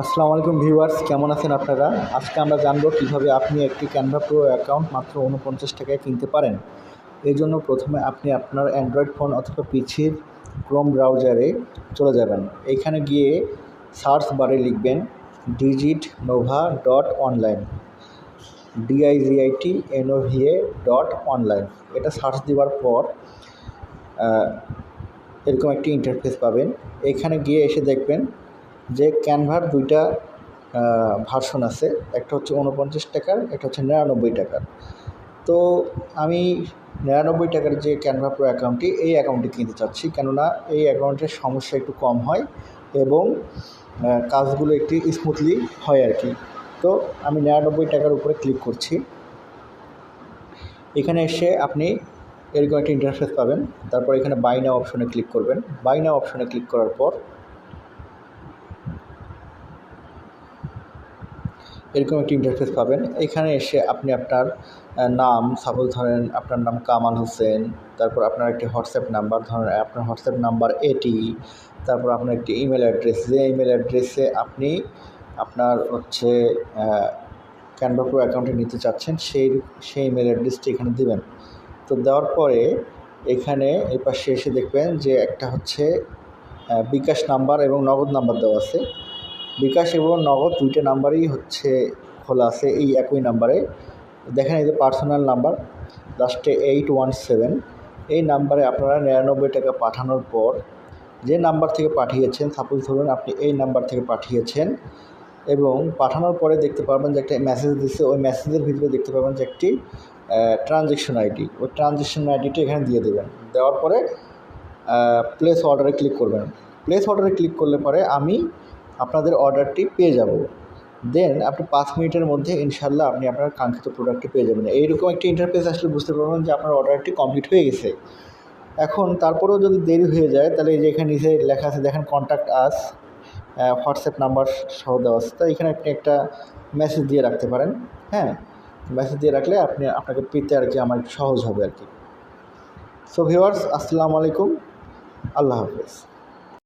আসসালামু আলাইকুম ভিউয়ার্স, কেমন আছেন আপনারা? আজকে আমরা জানব কীভাবে আপনি একটি ক্যানভা প্রো অ্যাকাউন্ট মাত্র উনপঞ্চাশ টাকায় কিনতে পারেন। এই জন্য প্রথমে আপনি আপনার অ্যান্ড্রয়েড ফোন অথবা পিছির ক্রোম ব্রাউজারে চলে যাবেন। এখানে গিয়ে সার্চ বারে লিখবেন digit nova dot online D I G I T N O V A dot online এটা সার্চ দেওয়ার পর এরকম একটি ইন্টারফেস পাবেন। এখানে গিয়ে এসে দেখবেন যে ক্যানভার দুইটা ভার্সন আছে, একটা হচ্ছে উনপঞ্চাশ টাকার, একটা হচ্ছে নিরানব্বই টাকার। তো আমি নিরানব্বই টাকার যে ক্যানভা প্রো অ্যাকাউন্টটি এই অ্যাকাউন্টটি কিনতে চাচ্ছি, কেননা এই অ্যাকাউন্টের সমস্যা একটু কম হয় এবং কাজগুলো একটু স্মুথলি হয় আর কি। তো আমি নিরানব্বই টাকার উপরে ক্লিক করছি। এখানে এসে আপনি এরকম একটা ইন্টারফেস পাবেন। তারপর এখানে বাই নাও অপশনে ক্লিক করবেন। বাই নাও অপশনে ক্লিক করার পর এরকম একটি ইন্টারফেস পাবেন। এখানে এসে আপনি আপনার নাম সাপোজ ধরেন আপনার নাম কামাল হোসেন, তারপর আপনার একটি হোয়াটসঅ্যাপ নাম্বার ধরেন আপনার হোয়াটসঅ্যাপ নাম্বার এটি তারপর আপনার একটি ইমেল অ্যাড্রেস যে ইমেল অ্যাড্রেসে আপনি আপনার হচ্ছে ক্যানভা প্রো অ্যাকাউন্টে নিতে চাচ্ছেন, সেই সেই ইমেল অ্যাড্রেসটি এখানে দেবেন। তো দেওয়ার পরে এখানে এই পাশে এসে দেখবেন যে একটা হচ্ছে বিকাশ নাম্বার এবং নগদ নাম্বার দেওয়া আছে। বিকাশ এবং নগদ দুইটা নাম্বারই হচ্ছে, খোলা আছে এই একই নাম্বারে। দেখেন এই যে পার্সোনাল নাম্বার লাস্টে এইট ওয়ান সেভেন এই নাম্বারে আপনারা নিরানব্বই টাকা পাঠানোর পর, যে নাম্বার থেকে পাঠিয়েছেন সাপোজ ধরুন আপনি এই নাম্বার থেকে পাঠিয়েছেন এবং পাঠানোর পরে দেখতে পারবেন যে একটা মেসেজ দিচ্ছে ওই মেসেজের ভিতরে দেখতে পাবেন যে একটি ট্রানজেকশন আইডি ওই ট্রানজেকশন আইডিটা এখানে দিয়ে দেবেন। দেওয়ার পরে প্লেস অর্ডারে ক্লিক করবেন। প্লেস অর্ডারে ক্লিক করলে পরে আমি আপনাদের অর্ডারটি পেয়ে যাব। দেন আপনি পাঁচ মিনিটের মধ্যে ইনশাল্লাহ আপনি আপনার কাঙ্ক্ষিত প্রোডাক্টটি পেয়ে যাবেন। এইরকম একটি ইন্টারফেস আসলে বুঝতে পারবেন যে আপনার অর্ডারটি কমপ্লিট হয়ে গেছে। এখন তারপরেও যদি দেরি হয়ে যায়, তাহলে এই যে এখানে নিচে লেখা আছে, দেখেন কন্ট্যাক্ট আস হোয়াটসঅ্যাপ নাম্বার সহ দেওয়া আছে। তো এখানে আপনি একটা মেসেজ দিয়ে রাখতে পারেন। হ্যাঁ মেসেজ দিয়ে রাখলে আপনি, আপনাকে পেতে আর কি আমার সহজ হবে আর কি। সো ভিওয়ার্স আসসালামু আলাইকুম। আল্লাহ হাফেজ।